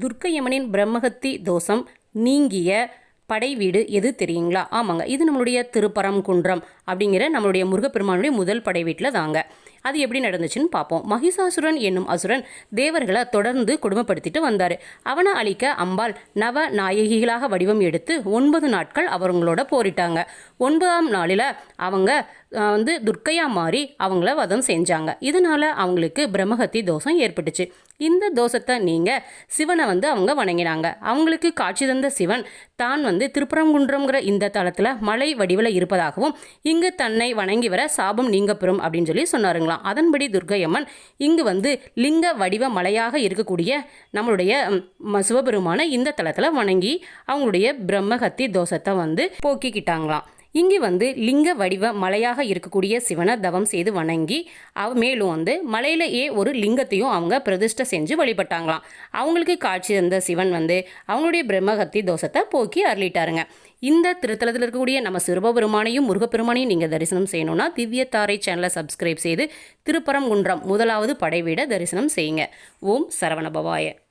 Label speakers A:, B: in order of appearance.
A: துர்க்கையம்மனின் பிரம்மகத்தி தோஷம் நீங்கிய படை வீடு எது தெரியுங்களா? ஆமாங்க. இது நம்மளுடைய திருப்பரங்குன்றம் அப்படிங்கிற நம்மளுடைய முருகப்பெருமானுடைய முதல் படை வீட்டில் தாங்க. அது எப்படி நடந்துச்சுன்னு பார்ப்போம். மகிஷாசுரன் என்னும் அசுரன் தேவர்களை தொடர்ந்து கொடுமைப்படுத்திட்டு வந்தார். அவனை அழிக்க அம்பாள் நவ நாயகிகளாக வடிவம் எடுத்து ஒன்பது நாட்கள் அவங்களோட போரிட்டாங்க. ஒன்பதாம் நாளில் அவங்க வந்து துர்க்கையாக மாறி அவங்கள வதம் செஞ்சாங்க. இதனால் அவங்களுக்கு பிரம்மஹத்தி தோஷம் ஏற்பட்டுச்சு. இந்த தோஷத்தை நீங்கள் சிவனை வந்து அவங்க வணங்கினாங்க. அவங்களுக்கு காட்சி தந்த சிவன் தான் வந்து திருப்பரங்குன்றம்ங்கிற இந்த தளத்தில் மலை வடிவில் இருப்பதாகவும் இங்கு தன்னை வணங்கி வர சாபம் நீங்க பெறும் அப்படின்னு சொல்லி சொன்னாருங்களாம். அதன்படி துர்க்கையம்மன் இங்கு வந்து லிங்க வடிவ மலையாக இருக்கக்கூடிய நம்மளுடைய சிவபெருமான சிவபெருமானை இந்த தளத்தில் வணங்கி அவங்களுடைய பிரம்மஹத்தி தோஷத்தை வந்து போக்கிக்கிட்டாங்களாம். இங்கே வந்து லிங்க வடிவ மலையாக இருக்கக்கூடிய சிவனை தவம் செய்து வணங்கி அவ மேலும் வந்து மலையிலேயே ஒரு லிங்கத்தையும் அவங்க பிரதிஷ்டை செஞ்சு வழிபட்டாங்களாம். அவங்களுக்கு காட்சி தந்த சிவன் வந்து அவங்களுடைய பிரம்மஹத்தி தோஷத்தை போக்கி அருளிட்டாருங்க. இந்த திருத்தலத்தில் இருக்கக்கூடிய நம்ம சிறுபெருமானையும் முருகப்பெருமானையும் நீங்கள் தரிசனம் செய்யணும்னா திவ்ய தாரை சேனலை சப்ஸ்கிரைப் செய்து திருப்பரங்குன்றம் முதலாவது படைவீட தரிசனம் செய்யுங்க. ஓம் சரவணபவாய.